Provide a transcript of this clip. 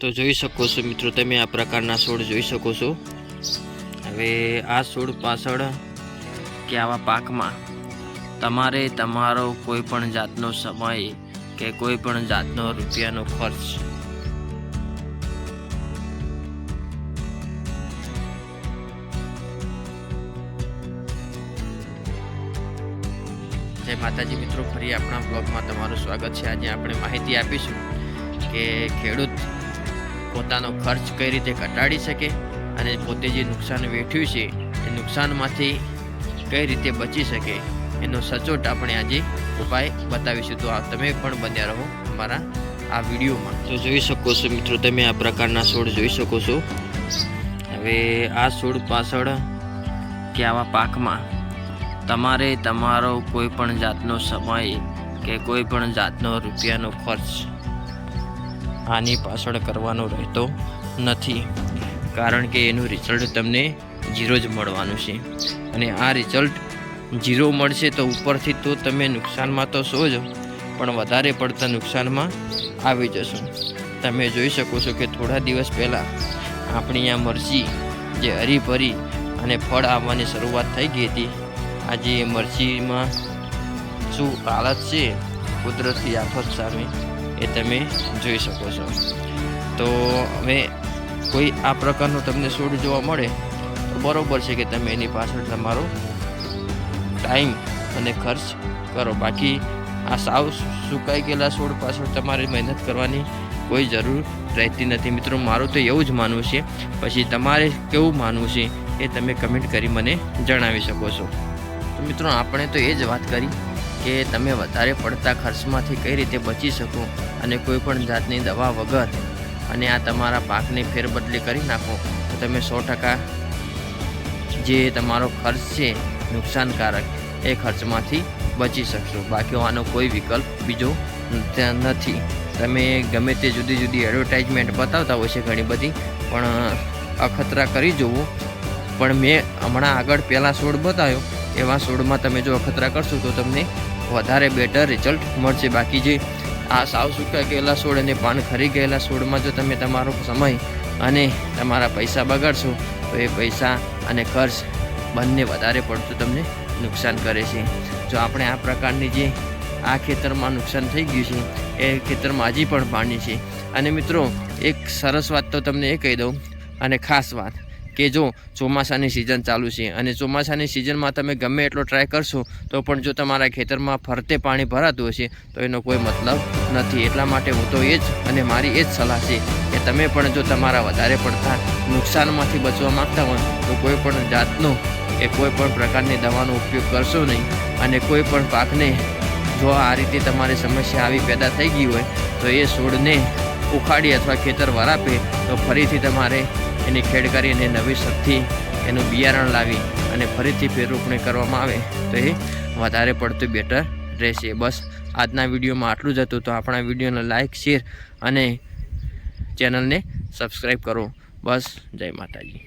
તો જોઈ શકો છો મિત્રો, તમે આ પ્રકારના છોડ જોઈ શકો છો. હવે આ છોડ પાછળ કે આવા પાકમાં તમારે તમારો કોઈ પણ જાતનો સમય કે કોઈ પણ જાતનો રૂપિયાનો ખર્ચ. જય માતાજી મિત્રો, ફરી આપણા બ્લોગમાં તમારું સ્વાગત છે. આજે આપણે માહિતી આપીશું કે ખેડૂત પોતાનો ખર્ચ કઈ રીતે ઘટાડી શકે અને પોતે જે નુકસાન વેઠ્યું છે, એ નુકસાનમાંથી કઈ રીતે બચી શકે, એનો સચોટ આપણે આજે ઉપાય બતાવીશું. તો આ તમે પણ બન્યા રહો અમારા આ વિડીયોમાં. તો જોઈ શકો છો મિત્રો, તમે આ પ્રકારના છોડ જોઈ શકો છો. હવે આ છોડ પાછળ કે આવા પાકમાં તમારે તમારો કોઈ પણ જાતનો સમય કે કોઈ પણ જાતનો રૂપિયાનો ખર્ચ આની પાછળ કરવાનો રહેતો નથી, કારણ કે એનું રિઝલ્ટ તમને ઝીરો જ મળવાનું છે. અને આ રિઝલ્ટ ઝીરો મળશે તો ઉપરથી તો તમે નુકસાનમાં તો શો જ, પણ વધારે પડતા નુકસાનમાં આવી જશો. તમે જોઈ શકો છો કે થોડા દિવસ પહેલાં આપણી આ મરચી જે હરીભરી અને ફળ આવવાની શરૂઆત થઈ ગઈ હતી, આજે એ મરચીમાં શું હાલત છે, કુદરતી આફત સામે એ તમે જોઈ શકો છો. તો હવે કોઈ આ પ્રકારનો તમને છોડ જોવા મળે, તો બરાબર છે કે તમે એની પાછળ તમારો ટાઈમ અને ખર્ચ કરો. બાકી આ સાવ સુકાઈ ગયેલા છોડ પાછળ તમારે મહેનત કરવાની કોઈ જરૂર રહેતી નથી. મિત્રો, મારું તો એવું જ માનવું છે. પછી તમારે કેવું માનવું છે એ તમે કમેન્ટ કરી મને જણાવી શકો છો. તો મિત્રો, આપણે તો એ જ વાત કરી. કે તમે વધારે પડતા ખર્ચમાંથી કઈ રીતે બચી શકો અને કોઈ પણ જાતની દવા વગર અને આ તમારા પાકની ફેરબદલી કરી નાખો, તો તમે સો ટકા જે તમારો ખર્ચ છે નુકસાનકારક, એ ખર્ચમાંથી બચી શકશો. બાકી આનો કોઈ વિકલ્પ બીજો નથી. તમે ગમે તે જુદી જુદી એડવર્ટાઇઝમેન્ટ બતાવતા હોય છે ઘણી બધી, પણ અખતરા કરી જુઓ પણ મેં હમણાં આગળ પહેલાં છોડ બતાવ્યો એવા છોડમાં તમે જો અખતરા કરશો તો તમને વધારે બેટર રિઝલ્ટ મળશે. બાકી જે આ સાવ સૂકા ગયેલા છોડ અને પાન ખરી ગયેલા છોડમાં જો તમે તમારો સમય અને તમારા પૈસા બગાડશો, તો એ પૈસા અને ખર્ચ બંને વધારે પડતું તમને નુકસાન કરે છે. જો આપણે આ પ્રકારની જે આ ખેતરમાં નુકસાન થઈ ગયું છે, એ ખેતરમાં હજી પણ પાણી છે. અને મિત્રો, એક સરસ વાત તો તમને એ કહી દઉં, અને ખાસ વાત કે જો ચોમાસાની સિઝન ચાલુ છે અને ચોમાસાની સિઝનમાં તમે ગમે એટલો ટ્રાય કરશો, તો પણ જો તમારા ખેતરમાં ફરતે પાણી ભરાતું હશે, તો એનો કોઈ મતલબ નથી. એટલા માટે હું તો એ જ અને મારી એ જ સલાહ છે કે તમે પણ જો તમારા વધારે પડતા નુકસાનમાંથી બચવા માંગતા હોય, તો કોઈ પણ જાતનો કે કોઈ પણ પ્રકારની દવાનો ઉપયોગ કરશો નહીં. અને કોઈ પણ પાકને જો આ રીતે તમારી સમસ્યા આવી પેદા થઈ ગઈ હોય, તો એ છોડને ઉખાડી અથવા ખેતર વરાપે તો ફરીથી તમારે એની ખેડ કરી અને નવી શક્તિ એનું બિયારણ લાવી અને ફરીથી ફેરરોપણી કરવામાં આવે, તો એ વધારે પડતું બેટર રહેશે. બસ, આજના વિડીયોમાં આટલું જ હતું. તો આપણા વિડીયોને લાઇક શેર અને ચેનલને સબસ્ક્રાઈબ કરો. બસ, જય માતાજી.